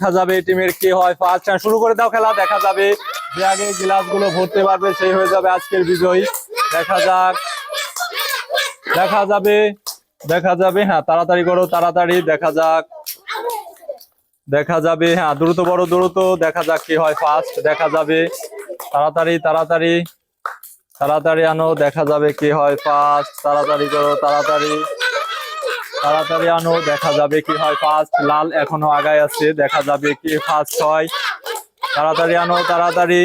দেখা যাবে টিমের কে হয় ফার্স্ট শুরু করে দাও খেলা, দেখা যাবে যে আগে গ্লাসগুলো ভরতে পারবে সেই হয়ে যাবে আজকের বিজয়ী। দেখা যাক। দেখা যাবে দেখা যাবে হ্যাঁ তাড়াতাড়ি করো, তাড়াতাড়ি, দেখা যাক। দেখা যাবে হ্যাঁ দ্রুত বড়, দ্রুত, দেখা যাক কি হয় ফার্স্ট দেখা যাবে। তাড়াতাড়ি তাড়াতাড়ি তাড়াতাড়ি আনো, দেখা যাবে কি হয় ফার্স্ট তাড়াতাড়ি করো, তাড়াতাড়ি। তাড়াতাড়ি আনো, দেখা যাবে কি হয় ফার্স্ট। লাল এখনও আগায় আছে, দেখা যাবে কি ফার্স্ট হয়। তাড়াতাড়ি আনো, তাড়াতাড়ি।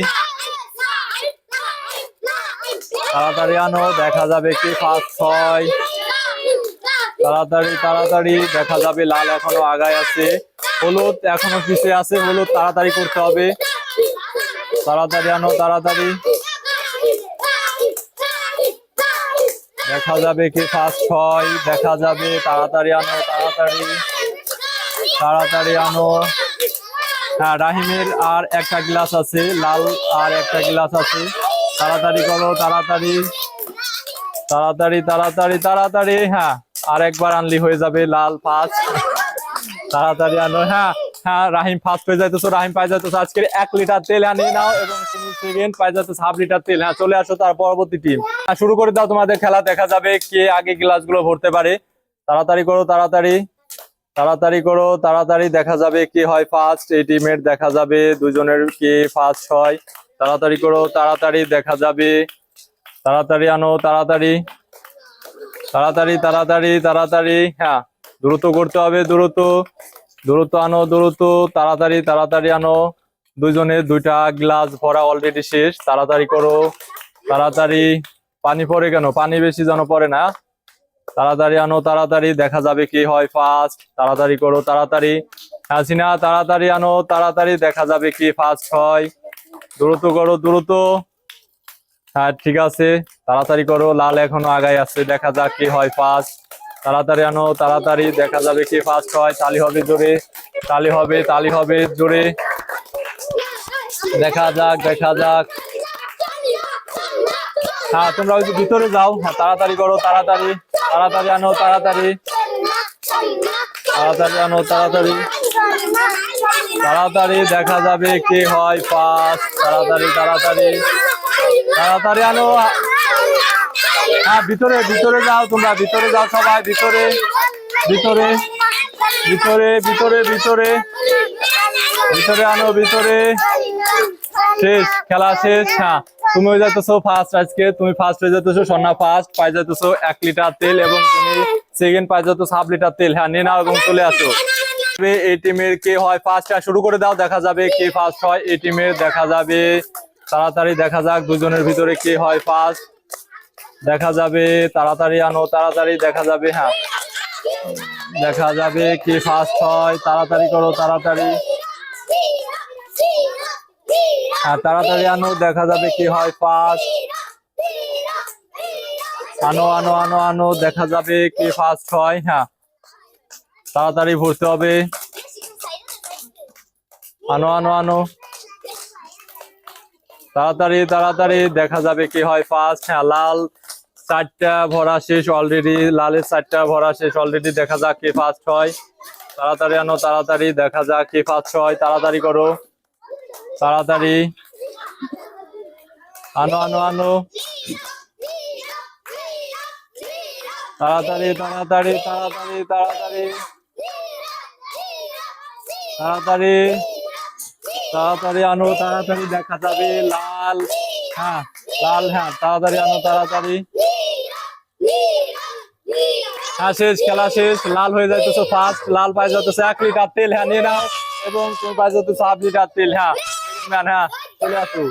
তাড়াতাড়ি আনো, দেখা যাবে কি ফার্স্ট হয়। তাড়াতাড়ি তাড়াতাড়ি, দেখা যাবে লাল এখনও আগায় আছে। হলুদ এখনও পিছিয়ে আছে, হলুদ তাড়াতাড়ি করতে হবে। তাড়াতাড়ি আনো, তাড়াতাড়ি। দেখা যাবে কি ফার্স্ট হয় দেখা যাবে, তাড়াতাড়ি আনো, তাড়াতাড়ি। তাড়াতাড়ি আনো। হ্যাঁ রাহিমের আর একটা গ্লাস আছে, লাল আর একটা গ্লাস আছে। তাড়াতাড়ি করো, তাড়াতাড়ি। তাড়াতাড়ি তাড়াতাড়ি তাড়াতাড়ি। হ্যাঁ আর একবার আনলি হয়ে যাবে, লাল ফার্স্ট। তাড়াতাড়ি আনো হ্যাঁ। হ্যাঁ রাহিম ফার্স্ট হয়ে যাইতেছো, রাহিম পাই যাইতেছো। আজকে এক লিটার তেল আনিয়ে নাও এবং তুমি সেকেন্ড পাই যাচ্ছে হাফ লিটার তেল। হ্যাঁ চলে আসো তার পরবর্তী টিম শুরু করে দাও তোমাদের খেলা, দেখা যাবে কে আগে গ্লাসগুলো ভরতে পারে। তাড়াতাড়ি করো, তাড়াতাড়ি। তাড়াতাড়ি করো, তাড়াতাড়ি দেখা যাবে কে হয় ফার্স্ট এই টিমের দেখা যাবে দুজনের কে ফার্স্ট হয়। তাড়াতাড়ি করো, তাড়াতাড়ি দেখা যাবে। তাড়াতাড়ি আনো, তাড়াতাড়ি। তাড়াতাড়ি তাড়াতাড়ি তাড়াতাড়ি। হ্যাঁ দ্রুত করতে হবে, দ্রুত। দ্রুত আনো দ্রুত তাড়াতাড়ি তাড়াতাড়ি আনো। দুজনে দুইটা গ্লাস ভরা অলরেডি শেষ। তাড়াতাড়ি করো। তাড়াতাড়ি। পানি পড়ে কেন? পানি বেশি যেন পড়ে না। তাড়াতাড়ি আনো, তাড়াতাড়ি। দেখা যাবে কি হয় ফার্স্ট তাড়াতাড়ি করো, তাড়াতাড়ি। হাসিনা, তাড়াতাড়ি আনো, তাড়াতাড়ি। দেখা যাবে কি ফার্স্ট হয়। দ্রুত করো দ্রুত হ্যাঁ ঠিক আছে। তাড়াতাড়ি করো। লাল এখনও আগায় আছে। দেখা যাক কি হয় ফার্স্ট তাড়াতাড়ি আনো, তাড়াতাড়ি দেখা যাবে কি ফার্স্ট হয়, তালি হবে জোরে, তালি হবে তালি হবে জোরে। দেখা যাক দেখা যাক। হ্যাঁ তোমরা ওই ভিতরে যাও। হ্যাঁ তাড়াতাড়ি করো, তাড়াতাড়ি তাড়াতাড়ি আনো, তাড়াতাড়ি। তাড়াতাড়ি আনো, তাড়াতাড়ি। তাড়াতাড়ি দেখা যাবে কে হয় ফার্স্ট তাড়াতাড়ি তাড়াতাড়ি। তাড়াতাড়ি আনো হ্যাঁ ভিতরে ভিতরে যাও তোমরা, ভিতরে যাও সবাই, ভিতরে ভিতরে ভিতরে ভিতরে ভিতরে ভিতরে আনো, ভিতরে। শেষ, খেলা শেষ হ্যাঁ। তুমি হয়ে যাইতেছো ফার্স্ট আজকে, তুমি ফার্স্ট হয়ে যাইতেছো সন্না ফার্স্ট পাই যাইতেছো এক লিটার তেল এবং তুমি সেকেন্ড পাই যাইতেছো হাফ লিটার তেল হ্যাঁ নিয়ে নাও এবং চলে আসো। এই টিমের কে হয় ফার্স্ট শুরু করে দাও, দেখা যাবে কে ফার্স্ট হয়, এই টিমের দেখা যাবে। তাড়াতাড়ি দেখা যাক দুজনের ভিতরে কে হয় ফার্স্ট দেখা যাবে, তাড়াতাড়ি আনো, তাড়াতাড়ি দেখা যাবে হ্যাঁ। দেখা যাবে কে ফার্স্ট হয়, তাড়াতাড়ি করো, তাড়াতাড়ি। হ্যাঁ তাড়াতাড়ি আনো, দেখা যাবে কি হয় ফার্স্ট আনো আনো আনো আনো, দেখা যাবে কি ফার্স্ট হয় হ্যাঁ। তাড়াতাড়ি ভরতে হবে। আনো আনো আনো। তাড়াতাড়ি তাড়াতাড়ি, দেখা যাবে কি হয় ফার্স্ট হ্যাঁ লাল। চারটা ভরা শেষ অলরেডি লালের চারটা ভরা শেষ অলরেডি দেখা যাক কি ফার্স্ট হয়। তাড়াতাড়ি আনো, তাড়াতাড়ি, দেখা যাক কি ফার্স্ট হয়। তাড়াতাড়ি করো। তাড়াতাড়ি। আনো আনো আনো। তাড়াতাড়ি তাড়াতাড়ি তাড়াতাড়ি তাড়াতাড়ি। তাড়াতাড়ি। তাড়াতাড়ি আনো, তাড়াতাড়ি দেখা যাবে। লাল হ্যাঁ লাল হ্যাঁ তাড়াতাড়ি আনো, তাড়াতাড়ি। হ্যাঁ শেষ, খেলা শেষ। লাল হয়ে যাইতেছে ফার্স্ট লাল পাই যাইতেছে এক লিটার তেল হ্যাঁ নিয়ে নাও। এবং তুমি পাই যাইতেছে হাফ লিটার তেল হ্যাঁ। হ্যাঁ চলে আসো।